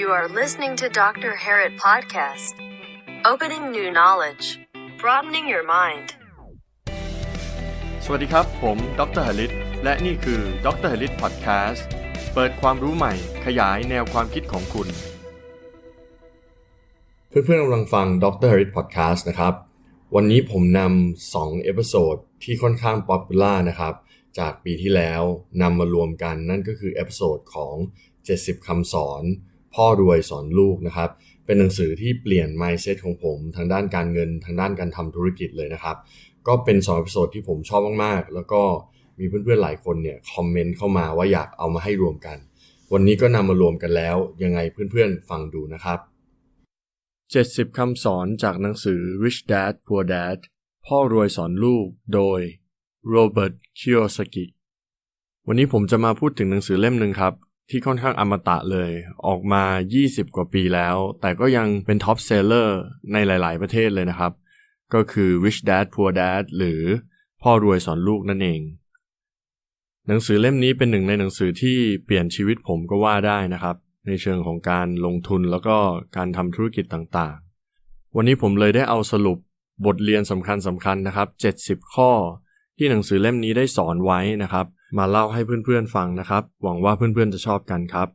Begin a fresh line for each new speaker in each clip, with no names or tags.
You are listening to Dr. Harrit Podcast. Opening new knowledge, broadening your mind.
สวัสดีครับ ผมดรหลิตและนี่คือดรหลิตพอดแคสต์เปิดความรู้ใหม่ขยายแนวความคิดของคุณ เพื่อนๆกำลังฟังดรหลิตพอดแคสต์นะครับ วันนี้ผมนำ2เอพิโซดที่ค่อนข้างป๊อปปูล่านะครับจากปีที่แล้วนำมารวมกันนั่นก็คือเอพิโซดของ 70คำสอน พ่อรวยสอนลูกนะครับ เป็นหนังสือที่เปลี่ยน mindset ของผม ทางด้านการเงินทางด้านการทำธุรกิจเลยนะครับ ก็เป็น2 e p โซดที่ผมชอบมากๆ แล้วก็มีเพื่อนๆหลายคนเนี่ยคอมเมนต์เข้ามาว่าอยากเอามาให้รวมกัน วันนี้ก็นำมารวมกันแล้ว ยังไงเพื่อนๆฟังดูนะครับ 70 คำสอนจากหนังสือ Rich Dad Poor Dad พ่อรวยสอนลูกโดย Robert Kiyosaki วันนี้ผมจะมาพูดถึงหนังสือเล่มหนึ่งครับ ที่ค่อนข้างอมตะเลย ออกมา 20 กว่าปีแล้ว แต่ก็ยังเป็นท็อปเซลเลอร์ในหลาย ๆ ประเทศเลยนะครับ ก็คือ Rich Dad Poor Dad หรือพ่อรวยสอนลูกนั่นเอง หนังสือเล่มนี้เป็นหนึ่งในหนังสือที่เปลี่ยนชีวิตผมก็ว่าได้นะครับ ในเชิงของการลงทุนแล้วก็การทำธุรกิจต่างๆ วันนี้ผมเลยได้เอาสรุปบทเรียนสำคัญสำคัญนะครับ 70 ข้อที่หนังสือเล่มนี้ได้สอนไว้นะครับ มาเล่าให้เพื่อนๆฟังนะครับ หวังว่าเพื่อนๆจะชอบกันครับ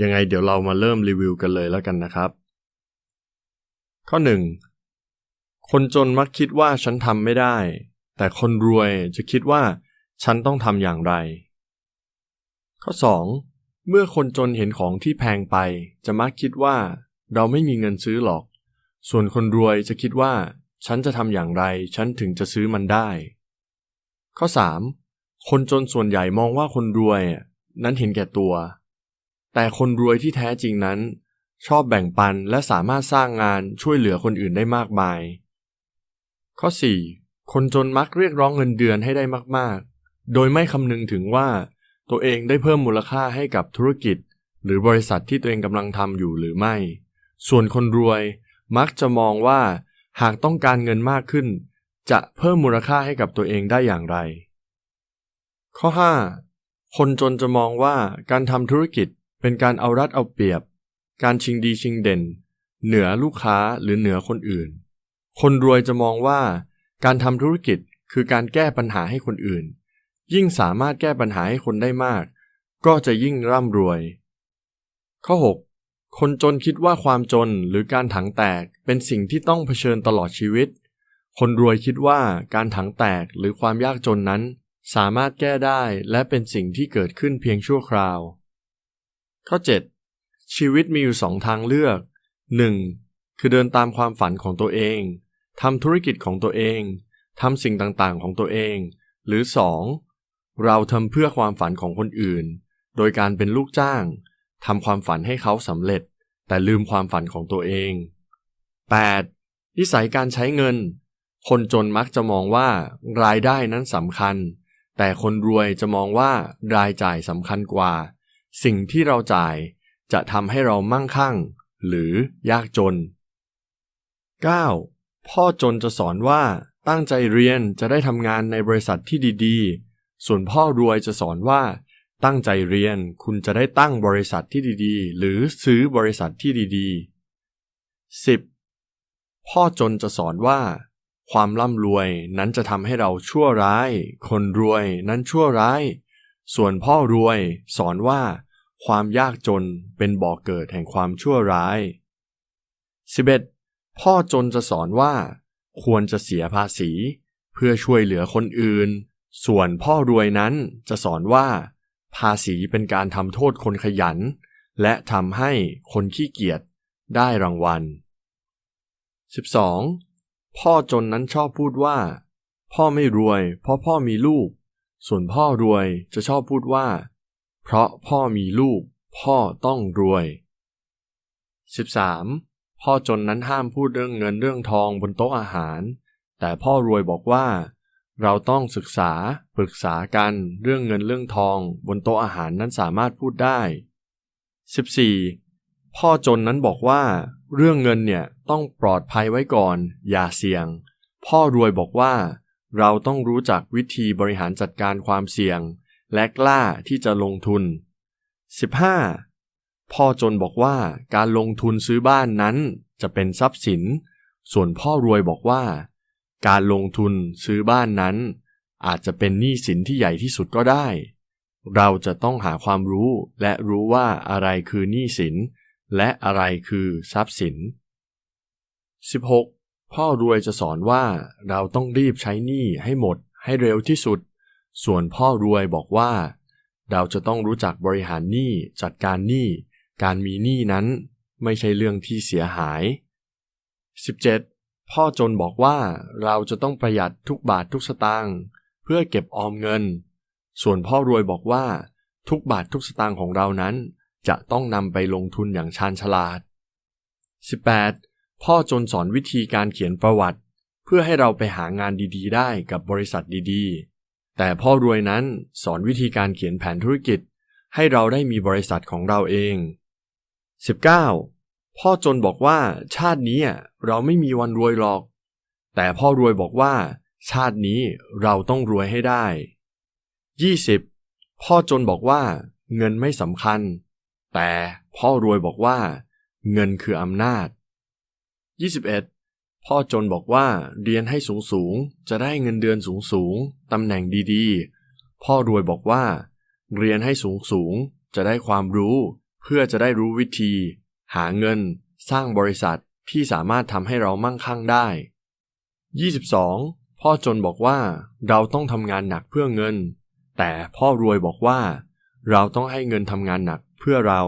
ยังไงเดี๋ยวเรามาเริ่มรีวิวกันเลยแล้วกันนะครับ ข้อ 1 คนจนมักคิดว่าฉันทำไม่ได้ แต่คนรวยจะคิดว่าฉันต้องทำอย่างไร ข้อ 2. เมื่อคนจนเห็นของที่แพงไป จะมักคิดว่าเราไม่มีเงินซื้อหรอก ส่วนคนรวยจะคิดว่า ฉันจะทำอย่างไร ฉันถึงจะซื้อมันได้ ข้อ 3. คนจนส่วนใหญ่มองว่าคนรวยนั้นเห็นแก่ตัว แต่คนรวยที่แท้จริงนั้น ชอบแบ่งปันและสามารถสร้างงานช่วยเหลือคนอื่นได้มากมาย ข้อ 4. คนจนมักเรียกร้องเงินเดือนให้ได้มาก ๆ โดยไม่คำนึงถึงว่าตัวเองได้เพิ่มมูลค่าให้กับธุรกิจ หรือบริษัทที่ตัวเองกำลังทำอยู่หรือไม่ ส่วนคนรวยมักจะมองว่าหากต้องการเงินมากขึ้น จะเพิ่มมูลค่าให้กับตัวเองได้อย่างไร ข้อ 5. คนจนจะมองว่าการทำธุรกิจเป็นการเอารัดเอาเปรียบ การชิงดีชิงเด่น เหนือลูกค้าหรือเหนือคนอื่น คนรวยจะมองว่า การทำธุรกิจคือการแก้ปัญหาให้คนอื่น ยิ่งสามารถแก้ปัญหาให้คนได้มาก ก็จะยิ่งร่ำรวย ข้อ 6. คนจนคิดว่าความจนหรือการถังแตกเป็นสิ่งที่ต้องเผชิญตลอดชีวิต คนรวยคิดว่าการถังแตกหรือความยากจนนั้น สามารถแก้ได้และเป็นสิ่งที่เกิดขึ้นเพียงชั่วคราว ข้อ 7. ชีวิตมีอยู่สองทางเลือก 1. คือเดินตามความฝันของตัวเองทำธุรกิจของตัวเองทำสิ่งต่างๆของตัวเอง หรือ 2. เราทำเพื่อความฝันของคนอื่น โดยการเป็นลูกจ้างทำความฝันให้เขาสำเร็จ แต่ลืมความฝันของตัวเอง 8. นิสัยการใช้เงิน คนจนมักจะมองว่ารายได้นั้นสำคัญ แต่คนรวยจะมองว่ารายจ่ายสำคัญกว่า สิ่งที่เราจ่ายจะทำให้เรามั่งคั่ง หรือยากจน 9. พ่อจนจะสอนว่าตั้งใจเรียนจะได้ทำงานในบริษัทที่ดีๆ ส่วนพ่อรวยจะสอนว่า ตั้งใจเรียนคุณจะได้ตั้งบริษัทที่ดีๆ หรือซื้อบริษัทที่ดีๆ 10. พ่อจนจะสอนว่า ความร่ำรวยนั้นจะทำให้เราชั่วร้าย คนรวยนั้นชั่วร้าย ส่วนพ่อรวยสอนว่า ความยากจนเป็นบ่อกเกิดแห่งความชั่วร้าย 11. พ่อจนจะสอนว่า ควรจะเสียภาษี เพื่อช่วยเหลือคนอื่น ส่วนพ่อรวยนั้นจะสอนว่า ภาษีเป็นการทำโทษคนขยัน และทำให้คนขี้เกียจได้รางวัล 12. พ่อจนนั้นชอบพูดว่า พ่อไม่รวย เพราะพ่อมีลูก ส่วนพ่อรวยจะชอบพูดว่า เพราะพ่อมีลูก พ่อต้องรวย 13. พ่อจนนั้นห้ามพูดเรื่องเงินเรื่องทองบนโต๊ะอาหาร แต่พ่อรวยบอกว่า เราต้องศึกษาปรึกษากันเรื่องเงินเรื่องทองบนโต๊ะอาหารนั้นสามารถพูดได้ 14. พ่อจนนั้นบอกว่า เรื่องเงินเนี่ยต้องปลอดภัยไว้ก่อน อย่าเสี่ยง พ่อรวยบอกว่า เราต้องรู้จักวิธีบริหารจัดการความเสี่ยง และกล้าที่จะลงทุน 15. พ่อจนบอกว่าการลงทุนซื้อบ้านนั้นจะเป็นทรัพย์สิน ส่วนพ่อรวยบอกว่า การลงทุนซื้อบ้านนั้น อาจจะเป็นหนี้สินที่ใหญ่ที่สุดก็ได้ เราจะต้องหาความรู้และรู้ว่าอะไรคือหนี้สิน และอะไรคือทรัพย์สิน 16. พ่อรวยจะสอนว่าเราต้องรีบใช้หนี้ให้หมดให้เร็วที่สุด ส่วนพ่อรวยบอกว่า เราจะต้องรู้จักบริหารหนี้จัดการหนี้การมีหนี้นั้นไม่ใช่เรื่องที่เสียหาย 17. พ่อจนบอกว่าเราจะต้องประหยัดทุกบาททุกสตางค์เพื่อเก็บออมเงิน ส่วนพ่อรวยบอกว่า ทุกบาททุกสตางค์ของเรานั้น จะต้องนำไปลงทุนอย่างชาญฉลาด 18. พ่อจนสอนวิธีการเขียนประวัติ เพื่อให้เราไปหางานดีๆ ได้กับบริษัทดีๆ แต่พ่อรวยนั้นสอนวิธีการเขียนแผนธุรกิจ ให้เราได้มีบริษัทของเราเอง 19. พ่อจนบอกว่าชาตินี้เราไม่มีวันรวยหรอก แต่พ่อรวยบอกว่า ชาตินี้เราต้องรวยให้ได้ 20. พ่อจนบอกว่าเงินไม่สำคัญ แต่พ่อรวยบอกว่า เงินคืออำนาจ 21. พ่อจนบอกว่าเรียนให้สูงสูงจะได้เงินเดือนสูงสูงตำแหน่งดีๆ พ่อรวยบอกว่า เรียนให้สูงสูงจะได้ความรู้ เพื่อจะได้รู้วิธี หาเงิน สร้างบริษัทที่สามารถทำให้เรามั่งคั่งได้ 22. พ่อจนบอกว่าเราต้องทำงานหนักเพื่อเงิน แต่พ่อรวยบอกว่า เราต้องให้เงินทำงานหนัก พื่อเรา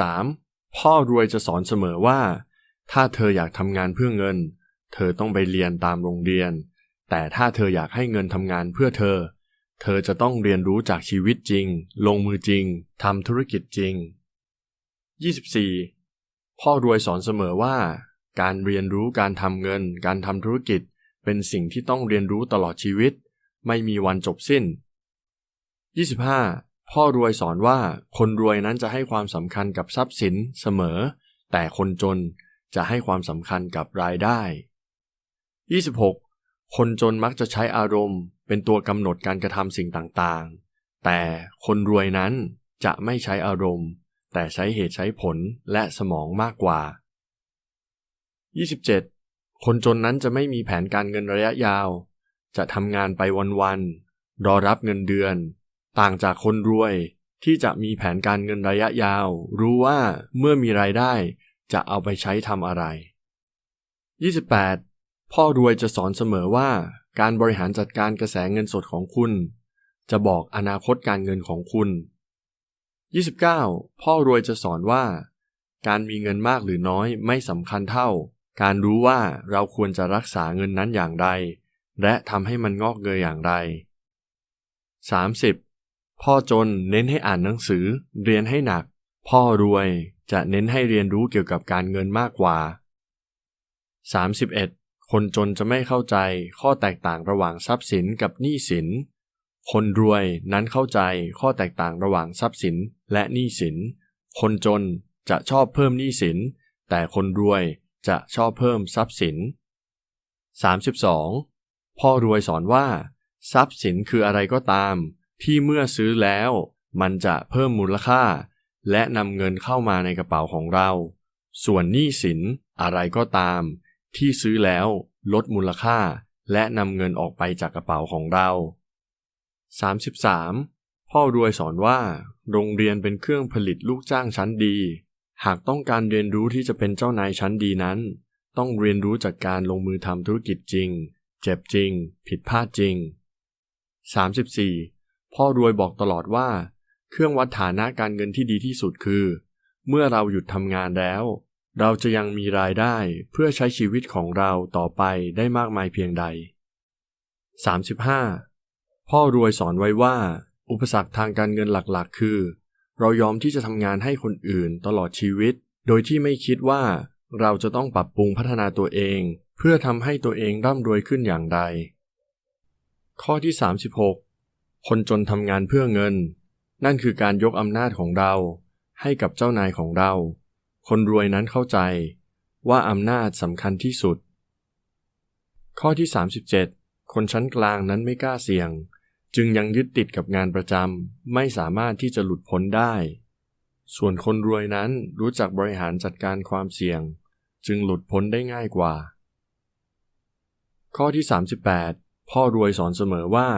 23. พ่อรวยจะสอนเสมอว่า ถ้าเธออยากทำงานเพื่อเงิน เธอต้องไปเรียนตามโรงเรียน แต่ถ้าเธออยากให้เงินทำงานเพื่อเธอ เธอจะต้องเรียนรู้จากชีวิตจริง ลงมือจริงทำธุรกิจจริง 24. พ่อรวยสอนเสมอว่า การเรียนรู้การทำเงิน การทำธุรกิจ เป็นสิ่งที่ต้องเรียนรู้ตลอดชีวิต ไม่มีวันจบสิ้น 25. พ่อรวยสอนว่าคนรวยนั้นจะให้ความสำคัญกับทรัพย์สินเสมอ แต่คนจนจะให้ความสำคัญกับรายได้ 26. คนจนมักจะใช้อารมณ์ เป็นตัวกำหนดการกระทำสิ่งต่างๆ แต่คนรวยนั้นจะไม่ใช้อารมณ์ แต่ใช้เหตุใช้ผลและสมองมากกว่า 27. คนจนนั้นจะไม่มีแผนการเงินระยะยาว จะทำงานไปวันๆรอรับเงินเดือน ต่างจากคนรวยที่จะมีแผนการเงินระยะยาว รู้ว่าเมื่อมีรายได้จะเอาไปใช้ทำอะไร 28. พ่อรวยจะสอนเสมอว่า การบริหารจัดการกระแสเงินสดของคุณ จะบอกอนาคตการเงินของคุณ 29. พ่อรวยจะสอนว่า การมีเงินมากหรือน้อยไม่สำคัญเท่า การรู้ว่าเราควรจะรักษาเงินนั้นอย่างไร และทำให้มันงอกเงยอย่างไร 30. พ่อจนเน้นให้อ่านหนังสือ เรียนให้หนัก พ่อรวยจะเน้นให้เรียนรู้เกี่ยวกับการเงินมากกว่า 31. คนจนจะไม่เข้าใจข้อแตกต่างระหว่างทรัพย์สินกับหนี้สิน คนรวยนั้นเข้าใจข้อแตกต่างระหว่างทรัพย์สินและหนี้สิน คนจนจะชอบเพิ่มหนี้สิน แต่คนรวยจะชอบเพิ่มทรัพย์สิน 32. พ่อรวยสอนว่า ทรัพย์สินคืออะไรก็ตาม ที่เมื่อซื้อแล้ว มันจะเพิ่มมูลค่า และนำเงินเข้ามาในกระเป๋าของเรา ส่วนหนี้สินอะไรก็ตาม ที่ซื้อแล้วลดมูลค่า และนำเงินออกไปจากกระเป๋าของเรา 33. พ่อรวยสอนว่า โรงเรียนเป็นเครื่องผลิตลูกจ้างชั้นดี หากต้องการเรียนรู้ที่จะเป็นเจ้านายชั้นดีนั้น ต้องเรียนรู้จากการลงมือทำธุรกิจจริง เจ็บจริง ผิดพลาดจริง 34. พ่อรวยบอกตลอดว่า เครื่องวัดฐานะการเงินที่ดีที่สุดคือ เมื่อเราหยุดทำงานแล้ว เราจะยังมีรายได้เพื่อใช้ชีวิตของเราต่อไปได้มากมายเพียงใด 35. พ่อรวยสอนไว้ว่า อุปสรรคทางการเงินหลักๆ คือ เรายอมที่จะทำงานให้คนอื่นตลอดชีวิต โดยที่ไม่คิดว่าเราจะต้องปรับปรุงพัฒนาตัวเอง เพื่อทำให้ตัวเองร่ำรวยขึ้นอย่างไรข้อที่ 36 คนจนทำงานเพื่อเงิน นั่นคือการยกอำนาจของเรา ให้กับเจ้านายของเรา คนรวยนั้นเข้าใจ ว่าอำนาจสำคัญที่สุด ข้อที่ 37 คนชั้นกลางนั้นไม่กล้าเสี่ยง จึงยังยึดติดกับงานประจำไม่สามารถที่จะหลุดพ้นได้ ส่วนคนรวยนั้นรู้จักบริหารจัดการความเสี่ยง จึงหลุดพ้นได้ง่ายกว่า ข้อที่ 38 พ่อรวยสอนเสมอว่า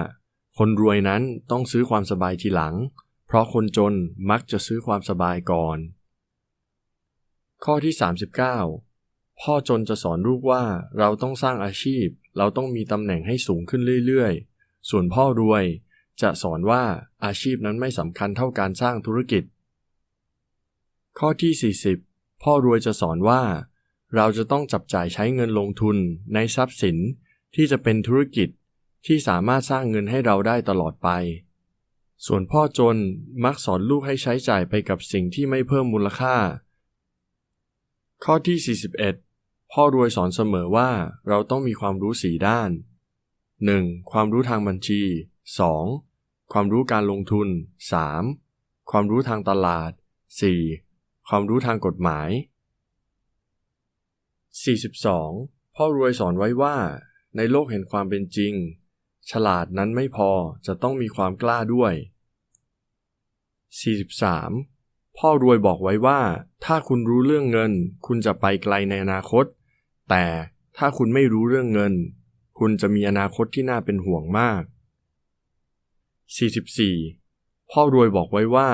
คนรวยนั้นต้องซื้อความสบายทีหลัง เพราะคนจนมักจะซื้อความสบายก่อน ข้อที่ 39 พ่อจนจะสอนลูกว่าเราต้องสร้างอาชีพ เราต้องมีตำแหน่งให้สูงขึ้นเรื่อยๆ ส่วนพ่อรวยจะสอนว่าอาชีพนั้นไม่สำคัญเท่าการสร้างธุรกิจ ข้อที่ 40 พ่อรวยจะสอนว่า เราจะต้องจับจ่ายใช้เงินลงทุนในทรัพย์สินที่จะเป็นธุรกิจ ที่สามารถสร้างเงินให้เราได้ตลอดไป ส่วนพ่อจนมักสอนลูกให้ใช้จ่ายไปกับสิ่งที่ไม่เพิ่มมูลค่า ข้อที่ 41 พ่อรวยสอนเสมอว่าเราต้องมีความรู้สีด้าน 1. ความรู้ทางบัญชี 2. ความรู้การลงทุน 3. ความรู้ทางตลาด 4. ความรู้ทางกฎหมาย 42. พ่อรวยสอนไว้ว่า ในโลกแห่งความเป็นจริง ฉลาดนั้นไม่พอจะต้องมีความกล้าด้วย 43. พ่อรวยบอกไว้ว่า ถ้าคุณรู้เรื่องเงิน คุณจะไปไกลในอนาคต แต่ถ้าคุณไม่รู้เรื่องเงิน คุณจะมีอนาคตที่น่าเป็นห่วงมาก 44. พ่อรวยบอกไว้ว่า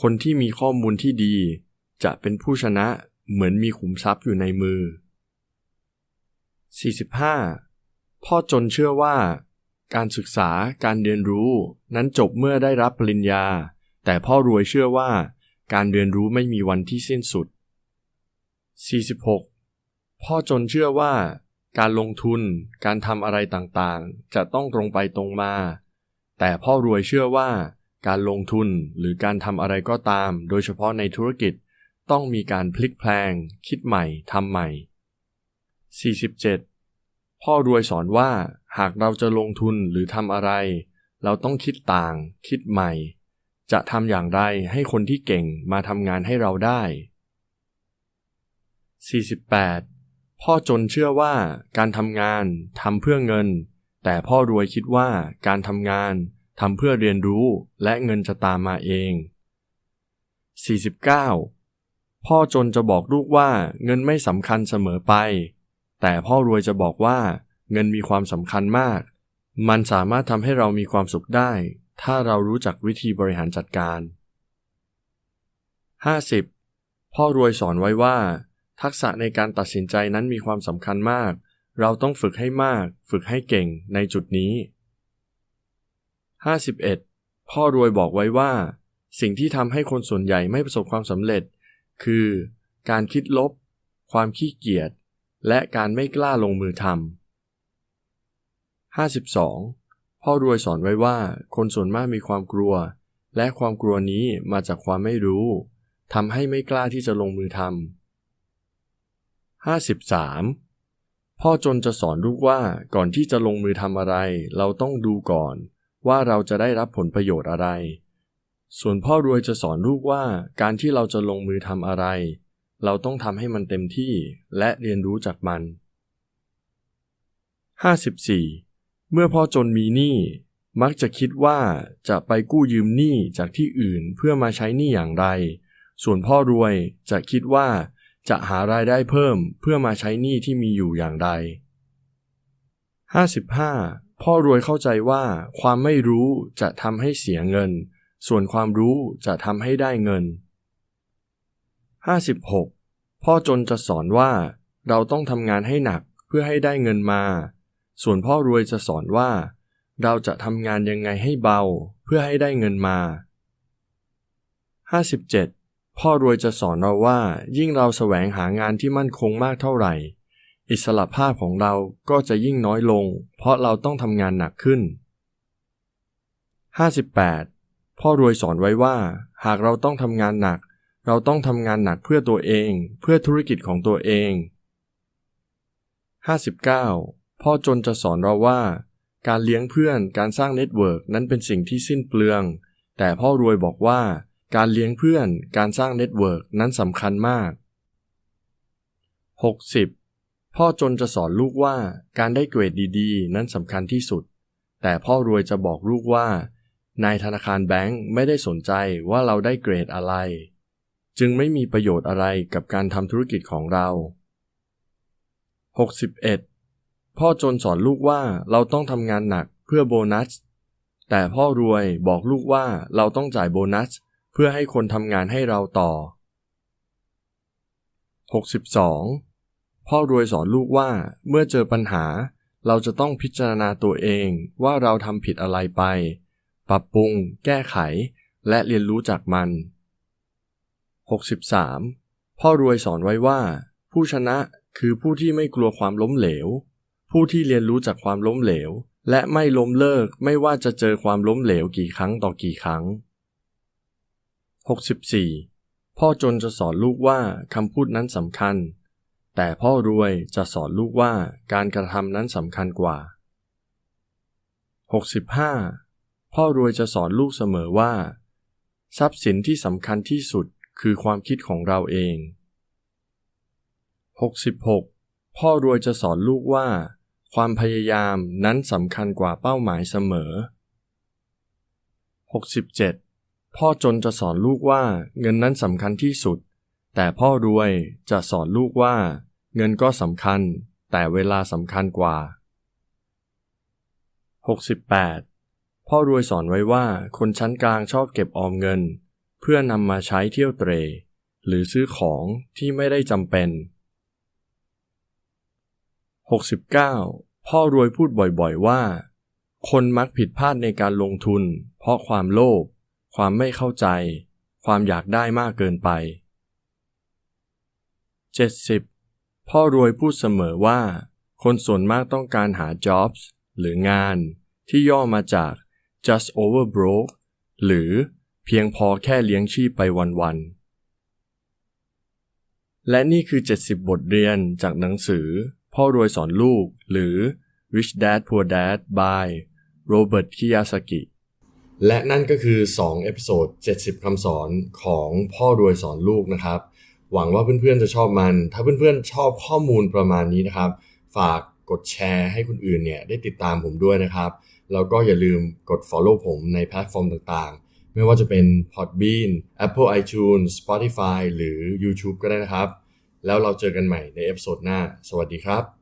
คนที่มีข้อมูลที่ดี จะเป็นผู้ชนะเหมือนมีขุมทรัพย์อยู่ในมือ 45. พ่อจนเชื่อว่า การศึกษาการเรียนรู้ นั้นจบเมื่อได้รับปริญญา แต่พ่อรวยเชื่อว่า การเรียนรู้ไม่มีวันที่สิ้นสุด 46. พ่อจนเชื่อว่า การลงทุน การทำอะไรต่างๆ จะต้องตรงไปตรงมา แต่พ่อรวยเชื่อว่า การลงทุนหรือการทำอะไรก็ตาม โดยเฉพาะในธุรกิจ ต้องมีการพลิกแพลง คิดใหม่ทำใหม่ 47. พ่อรวยสอนว่า หากเราจะลงทุนหรือทำอะไร เราต้องคิดต่าง คิดใหม่ จะทำอย่างไรให้คนที่เก่งมาทำงานให้เราได้ 48. พ่อจนเชื่อว่าการทำงานทำเพื่อเงิน แต่พ่อรวยคิดว่าการทำงานทำเพื่อเรียนรู้และเงินจะตามมาเอง 49. พ่อจนจะบอกลูกว่าเงินไม่สำคัญเสมอไป แต่พ่อรวยจะบอกว่า เงินมีความสำคัญมาก มันสามารถทำให้เรามีความสุขได้ ถ้าเรารู้จักวิธีบริหารจัดการ 50. พ่อรวยสอนไว้ว่า ทักษะในการตัดสินใจนั้นมีความสำคัญมาก เราต้องฝึกให้มาก ฝึกให้เก่งในจุดนี้ 51. พ่อรวยบอกไว้ว่า สิ่งที่ทำให้คนส่วนใหญ่ไม่ประสบความสำเร็จ คือ การคิดลบ ความขี้เกียจและการไม่กล้าลงมือทำ 52. พ่อรวยสอนไว้ว่า คนส่วนมากมีความกลัว และความกลัวนี้มาจากความไม่รู้ทำให้ไม่กล้าที่จะลงมือทำ 53. พ่อจนจะสอนลูกว่าก่อนที่จะลงมือทำอะไร เราต้องดูก่อน ว่าเราจะได้รับผลประโยชน์อะไร ส่วนพ่อรวยจะสอนลูกว่าการที่เราจะลงมือทำอะไร เราต้องทำให้มันเต็มที่และเรียนรู้จากมัน 54. เมื่อพ่อจนมีหนี้มักจะคิดว่าจะไปกู้ยืมหนี้จากที่อื่นเพื่อมาใช้หนี้อย่างไร ส่วนพ่อรวยจะคิดว่าจะหารายได้เพิ่มเพื่อมาใช้หนี้ที่มีอยู่อย่างไร 55. พ่อรวยเข้าใจว่าความไม่รู้จะทำให้เสียเงิน ส่วนความรู้จะทำให้ได้เงิน 56. พ่อจนจะสอนว่าเราต้องทำงานให้หนักเพื่อให้ได้เงินมา ส่วนพ่อรวยจะสอนว่า เราจะทำงานยังไงให้เบาเพื่อให้ได้เงินมา 57. พ่อรวยจะสอนเราว่า ยิ่งเราแสวงหางานที่มั่นคงมากเท่าไหร่ อิสระภาพของเราก็จะยิ่งน้อยลง เพราะเราต้องทำงานหนักขึ้น 58. พ่อรวยสอนไว้ว่า หากเราต้องทำงานหนัก เราต้องทำงานหนักเพื่อตัวเอง เพื่อธุรกิจของตัวเอง 59. พ่อจนจะสอนเราว่า การเลี้ยงเพื่อนการสร้างเน็ตเวิร์กนั้นเป็นสิ่งที่สิ้นเปลือง แต่พ่อรวยบอกว่า การเลี้ยงเพื่อนการสร้างเน็ตเวิร์กนั้นสำคัญมาก 60. พ่อจนจะสอนลูกว่าการได้เกรดดีๆ นั้นสำคัญที่สุด แต่พ่อรวยจะบอกลูกว่านายธนาคารแบงก์ไม่ได้สนใจว่าเราได้เกรดอะไร จึงไม่มีประโยชน์อะไรกับการทำธุรกิจของเรา 61. พ่อจนสอนลูกว่าเราต้องทำงานหนักเพื่อโบนัส แต่พ่อรวยบอกลูกว่าเราต้องจ่ายโบนัส เพื่อให้คนทำงานให้เราต่อ 62. พ่อรวยสอนลูกว่าเมื่อเจอปัญหา เราจะต้องพิจารณาตัวเองว่าเราทำผิดอะไรไป ปรับปรุง แก้ไข และเรียนรู้จากมัน 63. พ่อรวยสอนไว้ว่า ผู้ชนะคือผู้ที่ไม่กลัวความล้มเหลว ผู้ที่เรียนรู้จากความล้มเหลว และไม่ล้มเลิกไม่ว่าจะเจอความล้มเหลวกี่ครั้งต่อกี่ครั้ง 64. พ่อจนจะสอนลูกว่าคำพูดนั้นสำคัญ แต่พ่อรวยจะสอนลูกว่าการกระทำนั้นสำคัญกว่า 65. พ่อรวยจะสอนลูกเสมอว่า ทรัพย์สินที่สำคัญที่สุดคือความคิดของเราเอง 66. พ่อรวยจะสอนลูกว่า ความพยายามนั้นสำคัญกว่าเป้าหมายเสมอ 67. พ่อจนจะสอนลูกว่าเงินนั้นสำคัญที่สุด แต่พ่อรวยจะสอนลูกว่า เงินก็สำคัญ แต่เวลาสำคัญกว่า 68. พ่อรวยสอนไว้ว่าคนชั้นกลางชอบเก็บออมเงิน เพื่อนำมาใช้เที่ยวเตร หรือซื้อของที่ไม่ได้จำเป็น 69. พ่อรวยพูดบ่อยๆว่า คนมักผิดพลาดในการลงทุน เพราะความโลภ ความไม่เข้าใจ ความอยากได้มากเกินไป 70. พ่อรวยพูดเสมอว่า คนส่วนมากต้องการหา jobs หรืองานที่ย่อมาจาก just over broke หรือเพียงพอแค่เลี้ยงชีพไปวันๆ และนี่คือ 70 บทเรียนจากหนังสือ พ่อรวยสอนลูก หรือ Rich Dad Poor Dad by Robert Kiyosaki และนั่นก็คือ 2 เอพิโซด 70 คำสอนของพ่อรวยสอนลูกนะครับ หวังว่าเพื่อนๆจะชอบมัน ถ้าเพื่อนๆชอบข้อมูลประมาณนี้นะครับ ฝากกดแชร์ให้คนอื่นเนี่ยได้ติดตามผมด้วยนะครับ แล้วก็อย่าลืมกด follow ผมในแพลตฟอร์มต่างๆ ไม่ว่าจะเป็น Podbean Apple iTunes Spotify หรือ YouTube ก็ได้นะครับ แล้วเราเจอกันใหม่ในเอพิโซดหน้า สวัสดีครับ